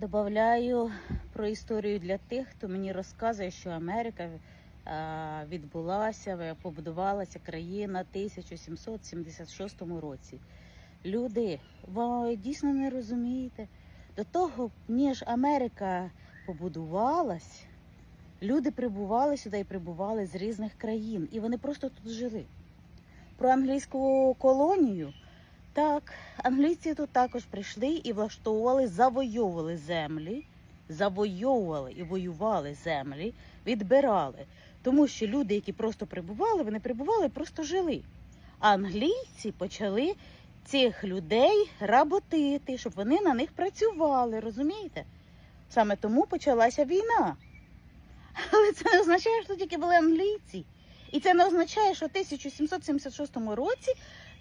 Добавляю про історію для тих, хто мені розказує, що Америка е, відбулася, побудувалася країна 1776 році. Люди, ви дійсно не розумієте. До того, ніж Америка побудувалась, люди прибували сюди і прибували з різних країн, і вони просто тут жили. Про англійську колонію. Так, англійці тут також прийшли і влаштовували, завойовували землі, завойовували і воювали землі, відбирали. Тому що люди, які просто прибували, вони прибували просто жили. А англійці почали цих людей работити, щоб вони на них працювали, розумієте? Саме тому почалася війна. Але це не означає, що тільки були англійці. І це не означає, що в 1776 році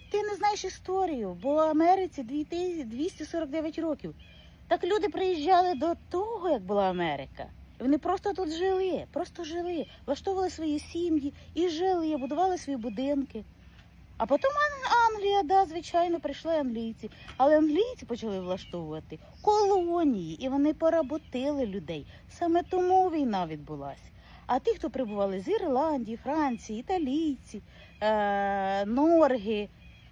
ти не знаєш історію, бо Америці 249 років. Так люди приїжджали до того, як була Америка. Вони просто тут жили, просто жили, влаштовували свої сім'ї і жили, будували свої будинки. А потім Англія, да, звичайно, прийшли англійці. Але англійці почали влаштовувати колонії, і вони поработили людей. Саме тому війна відбулася. А ті, хто прибували з Ірландії, Франції, італійці, е- норги,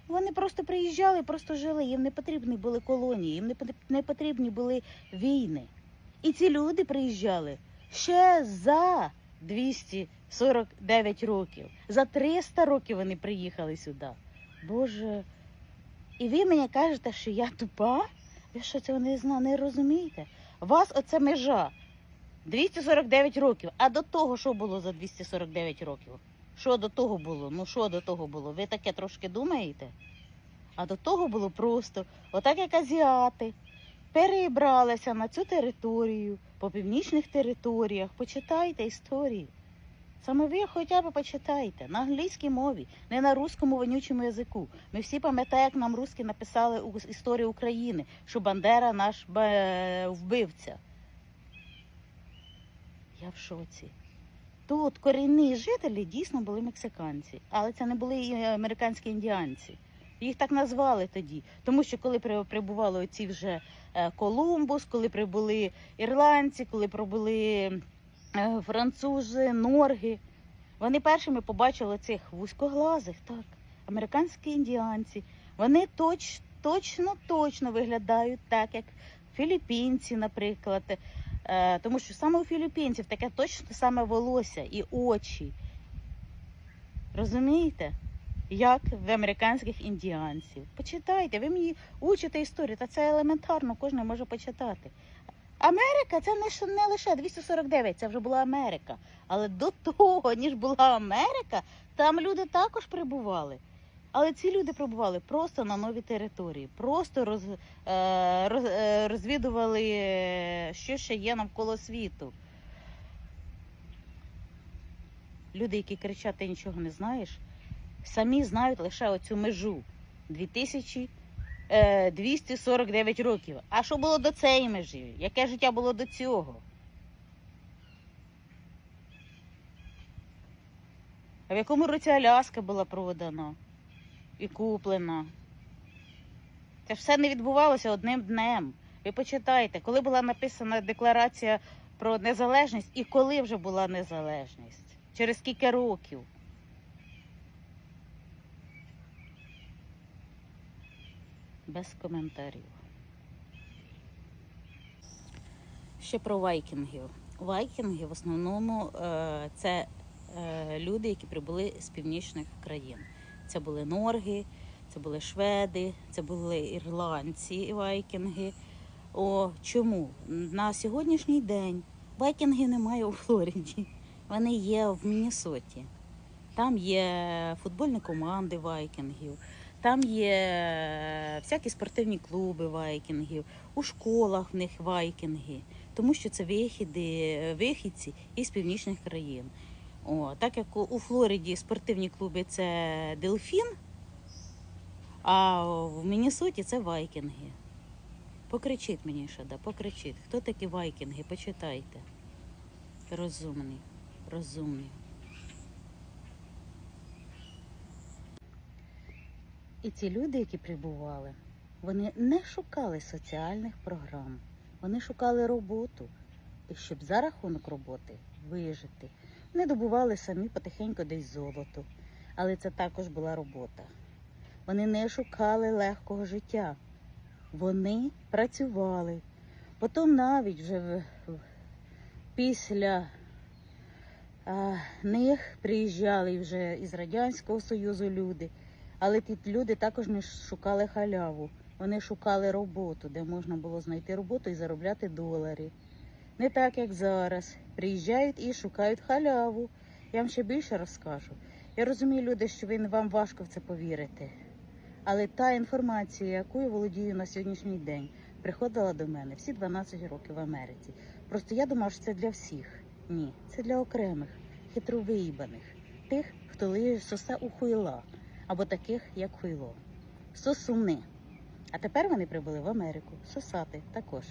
вони просто приїжджали, просто жили. Їм не потрібні були колонії, їм не потрібні були війни. І ці люди приїжджали ще за 249 років. За 300 років вони приїхали сюди. Боже. І ви мені кажете, що я тупа? Ви що цього не зна, не розумієте? Вас оце межа 249 років. А до того, що було за 249 років? Що до того було? Ну що до того було? Ви таке трошки думаєте? А до того було просто, отак як азіати перебралися на цю територію, по північних територіях. Почитайте історії. Саме ви хоча б почитайте на англійській мові, не на русскому вонючому язику. Ми всі пам'ятаємо, як нам русські написали історію України, що Бандера наш вбивця. Я в шоці. Тут корінні жителі дійсно були мексиканці, але це не були і американські індіанці. Їх так назвали тоді, тому що коли прибували оці вже е, Колумбус, коли прибули ірландці, коли прибули е, французи, норги, вони першими побачили цих вузькоглазих, так, американські індіанці. Вони точ, точно, точно виглядають так, як філіппінці, наприклад. Е, тому що саме у філіппінців таке точно саме волосся і очі. Розумієте? Як в американських індіанців. Почитайте, ви мені учите історію, та це елементарно, кожен може почитати. Америка це не, не лише 249, це вже була Америка. Але до того, ніж була Америка, там люди також прибували. Але ці люди прибували просто на нові території, просто роз, е, роз, е, розвідували, е, що ще є навколо світу. Люди, які кричать, ти нічого не знаєш, самі знають лише оцю межу 2249 років. А що було до цієї межі? Яке життя було до цього? А в якому році Аляска була продана і куплена? Це все не відбувалося одним днем. Ви почитайте, коли була написана декларація про незалежність і коли вже була незалежність? Через скільки років? Без коментарів. Ще про вайкінгів. Вайкінги в основному е, це е, люди, які прибули з північних країн. Це були норги, це були шведи, це були ірландці вайкінги. О, чому? На сьогоднішній день вайкінгів немає у Флориді. Вони є в Міннесоті. Там є футбольні команди вайкінгів, там є всякі спортивні клуби вайкінгів, у школах в них вайкінги, тому що це вихіди, вихідці із північних країн. О, так як у- Флориді спортивні клуби це дельфін, а в Міннесоті це вайкінги. Покричіть мені ще, да, покричіть. Хто такі вайкінги? Почитайте. Розумні, розумні. І ці люди, які прибували, вони не шукали соціальних програм, Вони шукали роботу. Щоб за рахунок роботи вижити. Вони добували самі потихеньку десь золото. Але це також була робота. Вони не шукали легкого життя. Вони працювали. Потім навіть вже після а, них приїжджали вже із Радянського Союзу люди. Але ті люди також не шукали халяву. Вони шукали роботу, де можна було знайти роботу і заробляти долари. Не так, як зараз. Приїжджають і шукають халяву. Я вам ще більше розкажу. Я розумію, люди, що ви, вам важко в це повірити. Але та інформація, якою володію на сьогоднішній день, приходила до мене всі 12 років в Америці. Просто я думала, що це для всіх. Ні, це для окремих, хитровиїбаних, тих, хто лиє сосе у хуйла, або таких, як хуйло. Сосуни. А тепер вони прибули в Америку сосати також.